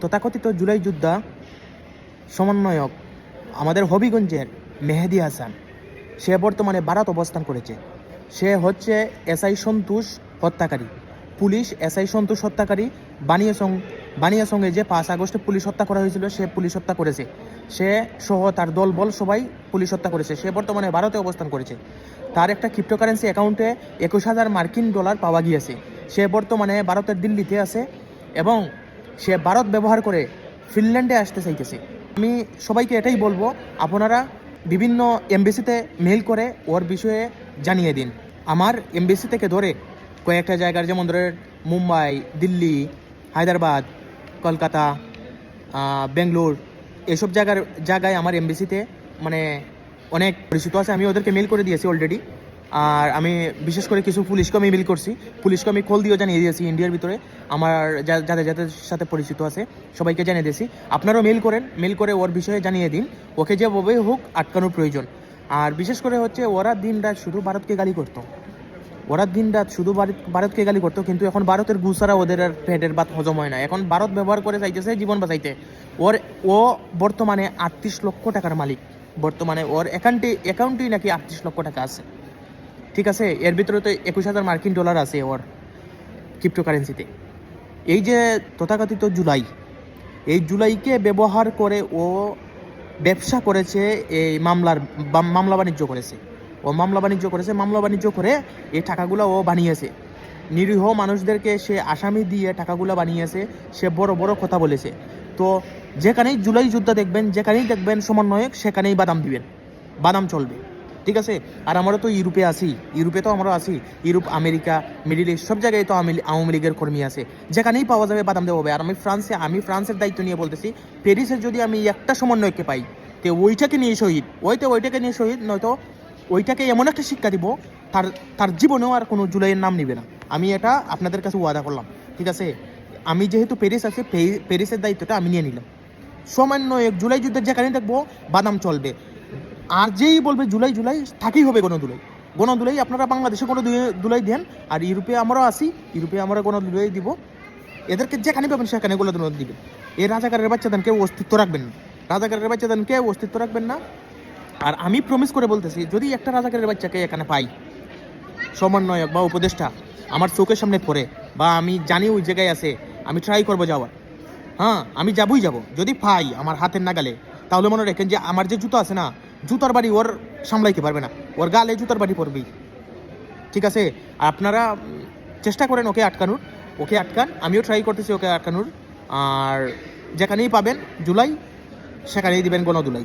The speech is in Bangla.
তথাকথিত জুলাই যোদ্ধা সমন্বয়ক আমাদের হবিগঞ্জের মেহেদি হাসান। সে বর্তমানে ভারত অবস্থান করেছে। সে হচ্ছে এসআই সন্তোষ হত্যাকারী। পুলিশ এসআই সন্তোষ হত্যাকারী বানিয়াসং বানিয়াসংয়ে যে পাঁচ আগস্টে পুলিশ হত্যা করা হয়েছিল, সে পুলিশ হত্যা করেছে। সে সহ তার দলবল সবাই পুলিশ হত্যা করেছে। সে বর্তমানে ভারতে অবস্থান করেছে। তার একটা ক্রিপ্টোকারেন্সি অ্যাকাউন্টে একুশ হাজার মার্কিন ডলার পাওয়া গিয়েছে। সে বর্তমানে ভারতের দিল্লিতে আছে এবং সে ভারত ব্যবহার করে ফিনল্যান্ডে আসতে চাইতেছে। আমি সবাইকে এটাই বলব, আপনারা বিভিন্ন এমবিসিতে মেল করে ওর বিষয়ে জানিয়ে দিন। আমার এমবিসি থেকে ধরে কয়েকটা জায়গার যেমন ধরে মুম্বাই, দিল্লি, হায়দ্রাবাদ, কলকাতা বেঙ্গলোর, এসব জায়গার জায়গায় আমার এমবিসিতে মানে অনেক পরিচিত আছে। আমি ওদেরকে মেল করে দিয়েছি অলরেডি। আর আমি বিশেষ করে কিছু পুলিশকে আমি মেল করছি। পুলিশকে আমি কল দিয়েও জানিয়ে দিয়েছি ইন্ডিয়ার ভিতরে। আমার যাদের যাদের সাথে পরিচিত আছে, সবাইকে জানিয়ে দিয়েছি। আপনারাও মেল করেন, মেল করে ওর বিষয়ে জানিয়ে দিন। ওকে যেভাবে হোক আটকানোর প্রয়োজন। আর বিশেষ করে হচ্ছে ওরা দিন রাত শুধু ভারতকে গালি করতো। ওরা দিন রাত শুধু ভারত, ভারতকে গালি করতো, কিন্তু এখন ভারতের গুসারা ওদের আর পেটের ভাত হজম হয় না। এখন ভারত ব্যবহার করে চাইতেছে জীবন বাঁচাইতে। ওর, ও বর্তমানে আটত্রিশ লক্ষ টাকার মালিক। বর্তমানে ওর অ্যাকাউন্টে অ্যাকাউন্টেই নাকি আটত্রিশ লক্ষ টাকা আছে। ঠিক আছে, এর ভিতরে তো একুশ হাজার মার্কিন ডলার আছে ওর ক্রিপ্টোকারেন্সিতে এই যে তথাকথিত জুলাই, এই জুলাইকে ব্যবহার করে ও ব্যবসা করেছে এই মামলার মামলা বাণিজ্য করেছে। ও মামলা বাণিজ্য করেছে, মামলা বাণিজ্য করে এই টাকাগুলো ও বানিয়েছে। নিরীহ মানুষদেরকে সে আসামি দিয়ে টাকাগুলো বানিয়েছে, সে বড় বড় কথা বলেছে। তো যেখানেই জুলাই যুদ্ধ দেখবেন, যেখানেই দেখবেন সমন্বয়ক, সেখানেই বাদাম দিবেন। বাদাম চলবে। ঠিক আছে? আর আমরা তো ইউরোপে আছি। ইউরোপে তো আমরা আছি। ইউরোপ, আমেরিকা, মিডিল ইস্ট, সব জায়গায় তো আওয়ামী লীগের কর্মী আছে। যেখানেই পাওয়া যাবে বাদাম দেওয়া হবে আর আমি ফ্রান্সে, আমি ফ্রান্সের দায়িত্ব নিয়ে বলতেছি, প্যারিসের যদি আমি একটা সমন্বয়কে পাই, তো ওইটাকে নিয়ে শহীদ। ওইতে ওইটাকে নিয়ে শহীদ, নয়তো ওইটাকে এমন একটা শিক্ষা দিব, তার তার জীবনেও আর কোনো জুলাইয়ের নাম নিবে না। আমি এটা আপনাদের কাছে ওয়াদা করলাম। ঠিক আছে? আমি যেহেতু প্যারিস আছে, প্যারিসের দায়িত্বটা আমি নিয়ে নিলাম। সমন্বয়ক, জুলাই যুদ্ধের যেখানে দেখব বাদাম চলবে। আর যেই বলবে জুলাই জুলাই, থাকেই হবে কোনো দুলাই কোনো দুলাই আপনারা বাংলাদেশে কোনো দুলাই দেন, আর ইউরোপে আমরাও আসি, ইউরোপে আমরা কোনো দুলাই দিব। এদেরকে যেখানে পাবেন সেখানে গুলো দুলাই দিবেন। এই রাজাকারের বাচ্চাদের কেউ অস্তিত্ব রাখবেন না। রাজাকারের বাচ্চাদের কেউ অস্তিত্ব রাখবেন না। আর আমি প্রমিস করে বলতেছি, যদি একটা রাজাকারের বাচ্চাকে এখানে পাই, সমন্বয়ক বা উপদেষ্টা, আমার চোখের সামনে পড়ে বা আমি জানি ওই জায়গায় আছে, আমি ট্রাই করব যাওয়ার। হ্যাঁ আমি যাবই যাব। যদি পাই আমার হাতের নাগালে, তাহলে মনে রাখেন যে আমার যে জুতো আছে না জুতার বাড়ি ওর সামলাইতে পারবে না। ওর গালে জুতার বাড়ি পড়বেই ঠিক আছে? আর আপনারা চেষ্টা করেন ওকে আটকানোর। ওকে আটকান, আমিও ট্রাই করতেছি ওকে আটকানোর। আর যেখানেই পাবেন জুলাই, সেখানেই দিবেন গণদুলাই